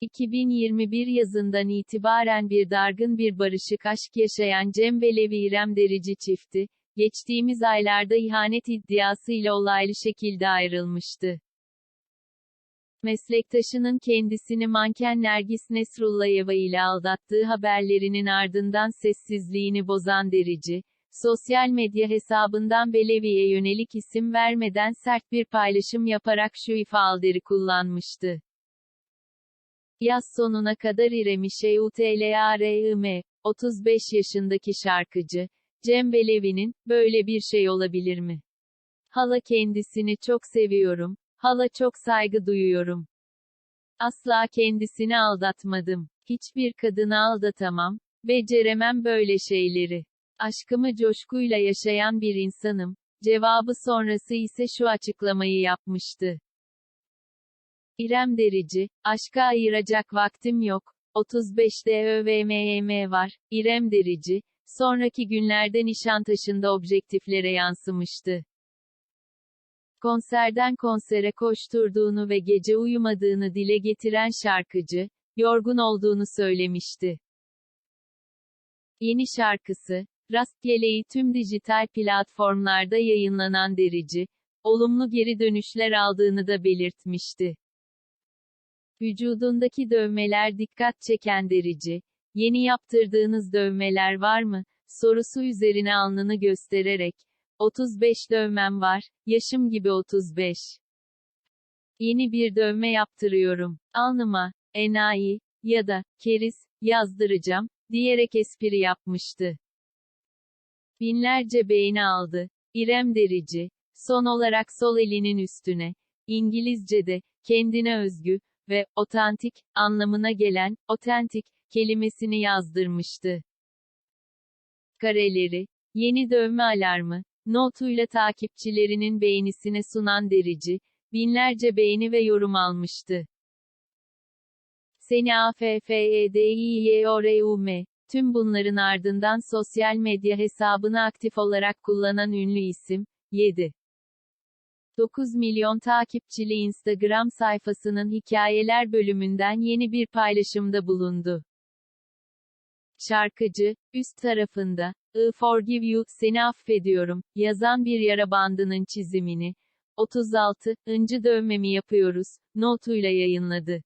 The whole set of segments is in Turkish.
2021 yazından itibaren bir dargın bir barışık aşk yaşayan Cem ve Levi İrem Derici çifti, geçtiğimiz aylarda ihanet iddiasıyla olaylı şekilde ayrılmıştı. Meslektaşının kendisini manken Nergis Nesrullayeva ile aldattığı haberlerinin ardından sessizliğini bozan Derici, sosyal medya hesabından Belevi'ye yönelik isim vermeden sert bir paylaşım yaparak şu ifadeleri kullanmıştı. Yaz sonuna kadar İrem'i Şeutlarım, 35 yaşındaki şarkıcı, Cem Belevi'nin, böyle bir şey olabilir mi? Hala kendisini çok seviyorum, hala çok saygı duyuyorum. Asla kendisini aldatmadım. Hiçbir kadını aldatamam, beceremem böyle şeyleri. Aşkımı coşkuyla yaşayan bir insanım. Cevabı sonrası ise şu açıklamayı yapmıştı. İrem Derici, aşka ayıracak vaktim yok. 35'te ÖVMM var. İrem Derici, sonraki günlerde Nişantaşı'nda objektiflere yansımıştı. Konserden konsere koşturduğunu ve gece uyumadığını dile getiren şarkıcı, yorgun olduğunu söylemişti. Yeni şarkısı, Rastgele'yi tüm dijital platformlarda yayınlanan Derici, olumlu geri dönüşler aldığını da belirtmişti. Vücudundaki dövmeler dikkat çeken Derici, yeni yaptırdığınız dövmeler var mı? sorusu üzerine alnını göstererek, 35 dövmem var, yaşım gibi 35. Yeni bir dövme yaptırıyorum. Alnıma, enayi, ya da, keriz, yazdıracağım, diyerek espri yapmıştı. Binlerce beğeni aldı. İrem Derici, son olarak sol elinin üstüne, İngilizce'de, kendine özgü ve otantik anlamına gelen otentik kelimesini yazdırmıştı. Kareleri, yeni dövme alarmı, notuyla takipçilerinin beğenisine sunan Derici, binlerce beğeni ve yorum almıştı. Seni AFFEDİYORUM Tüm bunların ardından sosyal medya hesabını aktif olarak kullanan ünlü isim, 7. 9 milyon takipçili Instagram sayfasının hikayeler bölümünden yeni bir paylaşımda bulundu. Şarkıcı, üst tarafında, I forgive you, seni affediyorum, yazan bir yara bandının çizimini, 36. ıncı dövmemi yapıyoruz, notuyla yayınladı.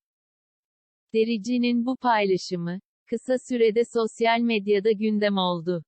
Derici'nin bu paylaşımı, kısa sürede sosyal medyada gündem oldu.